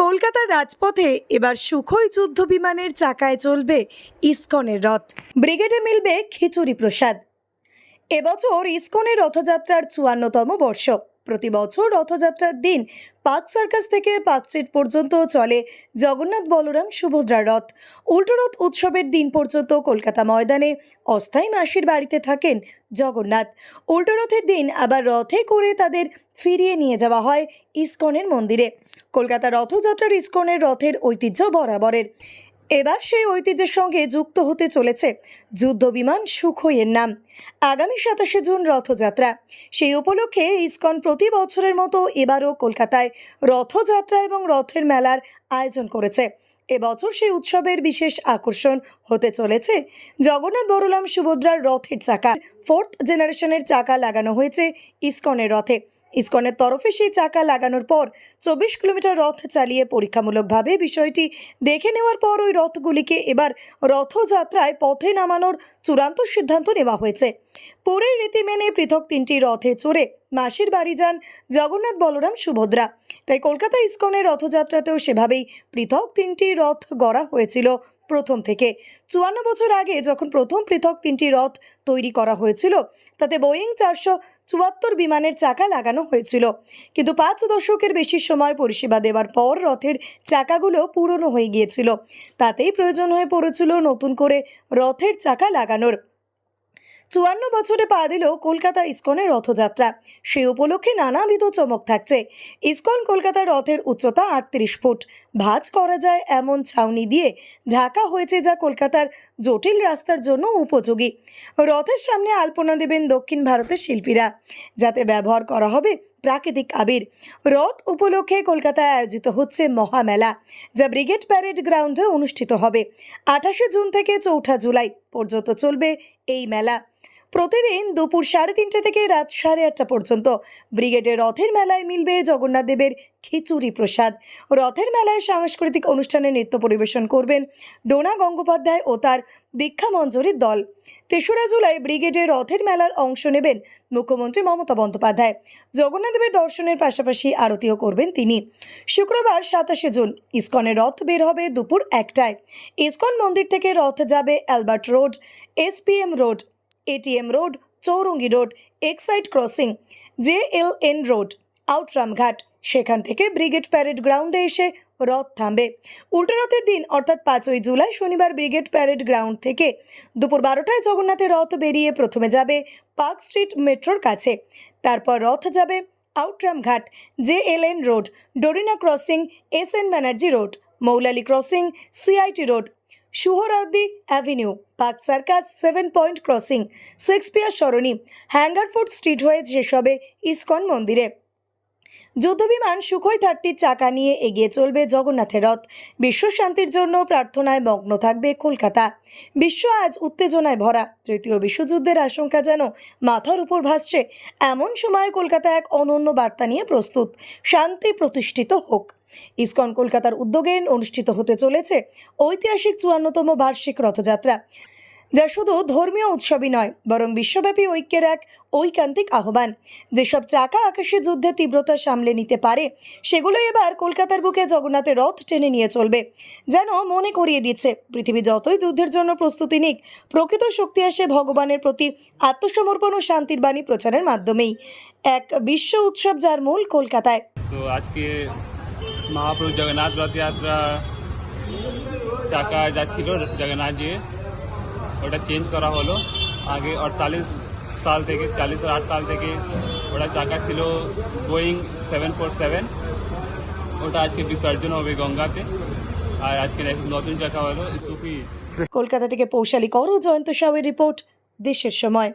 কলকাতার রাজপথে এবার সুখই যুদ্ধ বিমানের চাকায় চলবে ইস্কনের রথ। ব্রিগেডে মিলবে খিচুড়ি প্রসাদ। এবছর ইস্কনের রথযাত্রার চুয়ান্নতম বর্ষ। প্রতি বছর রথযাত্রার দিন পার্ক সার্কাস থেকে পার্ক স্ট্রিট পর্যন্ত চলে জগন্নাথ বলরাম সুভদ্রা রথ। উল্টো রথ উৎসবের দিন পর্যন্ত কলকাতা ময়দানে অস্থায়ী মাসির বাড়িতে থাকেন জগন্নাথ। উল্টো রথের দিন আবার রথে করে তাদের ফিরিয়ে নিয়ে যাওয়া হয় ইস্কনের মন্দিরে। কলকাতা রথযাত্রার ইস্কনের রথের ঐতিহ্য বরাবরের। এবার সেই ঐতিহ্যের সঙ্গে যুক্ত হতে চলেছে যুদ্ধ বিমান সুখইয়ের নাম। আগামী সাতাশে জুন রথযাত্রা। সেই উপলক্ষে ইসকন প্রতি বছরের মতো এবারও কলকাতায় রথযাত্রা এবং রথের মেলার আয়োজন করেছে। এবছর সেই উৎসবের বিশেষ আকর্ষণ হতে চলেছে জগন্নাথ বড়লাম সুভদ্রার রথের চাকা। ফোর্থ জেনারেশনের চাকা লাগানো হয়েছে ইসকনের রথে। ইসকনের তরফে সেই চাকা লাগানোর পর চব্বিশ কিলোমিটার রথ চালিয়ে পরীক্ষামূলকভাবে বিষয়টি দেখে নেওয়ার পর ওই রথগুলিকে এবার রথযাত্রায় পথে নামানোর চূড়ান্ত সিদ্ধান্ত নেওয়া হয়েছে। পুরীর রীতি মেনে পৃথক তিনটি রথে চড়ে মাসির বাড়ি যান জগন্নাথ বলরাম সুভদ্রা। তাই কলকাতা ইসকনের রথযাত্রাতেও সেভাবেই পৃথক তিনটি রথ গড়া হয়েছিল প্রথম থেকে। চুয়ান্ন বছর আগে যখন প্রথম পৃথক তিনটি রথ তৈরি করা হয়েছিল, তাতে বোয়িং চারশো চুয়াত্তর বিমানের চাকা লাগানো হয়েছিল। কিন্তু পাঁচ দশকের বেশি সময় পরিষেবা দেওয়ার পর রথের চাকাগুলো পুরনো হয়ে গিয়েছিল। তাতেই প্রয়োজন হয়ে পড়েছিল নতুন করে রথের চাকা লাগানোর। চুয়ান্ন বছরে পা দিল কলকাতা ইস্কনের রথযাত্রা। সেই উপলক্ষে নানাবিধ চমক থাকছে। ইস্কন কলকাতার রথের উচ্চতা আটত্রিশ ফুট। ভাঁজ করা যায় এমন ছাউনি দিয়ে। ঢাকা হয়েছে যা কলকাতার জটিল রাস্তার জন্য উপযোগী। রথের সামনে আলপনা দেবেন দক্ষিণ ভারতের শিল্পীরা। যাতে ব্যবহার করা হবে প্রাকৃতিক আবির। রথ উপলক্ষে কলকাতায় আয়োজিত হচ্ছে মহামেলা, যা ব্রিগেড প্যারেড গ্রাউন্ডে অনুষ্ঠিত হবে। আঠাশে জুন থেকে চৌঠা জুলাই পর্যন্ত চলবে এই মেলা। প্রতিদিন দুপুর সাড়ে তিনটে থেকে রাত সাড়ে আটটা পর্যন্ত। ব্রিগেডের রথের মেলায় মিলবে জগন্নাথ দেবের খিচুড়ি প্রসাদ। রথের মেলায় সাংস্কৃতিক অনুষ্ঠানে নৃত্য পরিবেশন করবেন ডোনা গঙ্গোপাধ্যায় ও তার দীক্ষা মঞ্জুরির দল। তেসরা জুলাই ব্রিগেডের রথের মেলার অংশ নেবেন মুখ্যমন্ত্রী মমতা বন্দ্যোপাধ্যায়। জগন্নাথ দেবের দর্শনের পাশাপাশি আরতিও করবেন তিনি। শুক্রবার সাতাশে জুন, ইসকনের রথ বের হবে দুপুর একটায়। ইসকন মন্দির থেকে রথ যাবে Albert Road, SPM Road. ATM Road Chowringhee Road Exide crossing J L N Road Outram Ghat সেখান থেকে ব্রিগেড প্যারেড গ্রাউন্ডে এসে রথ থামবে। উল্টো রথের দিন, অর্থাৎ পাঁচই জুলাই, শনিবার ব্রিগেড প্যারেড গ্রাউন্ড থেকে দুপুর বারোটায় জগন্নাথের রথ বেরিয়ে প্রথমে যাবে পার্ক স্ট্রিট মেট্রোর কাছে। তারপর রথ যাবে Outram Ghat J L N Road Dorina crossing S N Banerjee Road Moulali crossing CIT Road Suhrawardy avenue Park Circus seven point crossing, Shakespeare Sarani, Hungerford Street হয়ে শেষ হবে ইসকন মন্দিরে। যুদ্ধবিমান সুখই থার্টির চাকা নিয়ে এগিয়ে চলবে জগন্নাথের রথ। বিশ্ব শান্তির জন্য প্রার্থনায় মগ্ন থাকবে কলকাতা। বিশ্ব আজ উত্তেজনায় ভরা। তৃতীয় বিশ্বযুদ্ধের আশঙ্কা যেন মাথার উপর ভাসছে, এমন সময় কলকাতা এক অনন্য বার্তা নিয়ে প্রস্তুত। শান্তি প্রতিষ্ঠিত হোক। ইসকন কলকাতার উদ্যোগে অনুষ্ঠিত হতে চলেছে ঐতিহাসিক চুয়ান্নতম বার্ষিক রথযাত্রা। যা শুধু ধর্মীয় উৎসবই নয়, বরং বিশ্বব্যাপী ঐক্যের এক ঐকান্তিক আহ্বান। যেসব চাকা আকাশে যুদ্ধের তীব্রতা সামলে নিতে পারে সেগুলো এবার কলকাতার বুকে জগন্নাথের রথ টেনে নিয়ে চলবে, যেন মনে করিয়ে দিচ্ছে, পৃথিবী যতই যুদ্ধের জন্য প্রস্তুতি নিক, প্রকৃত শক্তি আসে ভগবানের প্রতি আত্মসমর্পণ ও শান্তির বাণী প্রচারের মাধ্যমেই। এক বিশ্ব উৎসব যার মূল কলকাতায়। আজকে মহাপ্রভু জগন্নাথ রথযাত্রা চাকা যাচ্ছিল জগন্নাথজি ওটা চেঞ্জ করা হলো। আগে অড়তাল্লিশ সাল থেকে, চাল্লিশ আট সাল থেকে ওটা চাকা ছিল বোয়িং সেভেন ফোর সেভেন ওটা আজকে বিসর্জন হবে গঙ্গাতে। আর আজকে নতুন চাকা হলো কলকাতা থেকে পৌশালী কর জয়ন্ত সাউয়ের রিপোর্ট, দেশের সময়।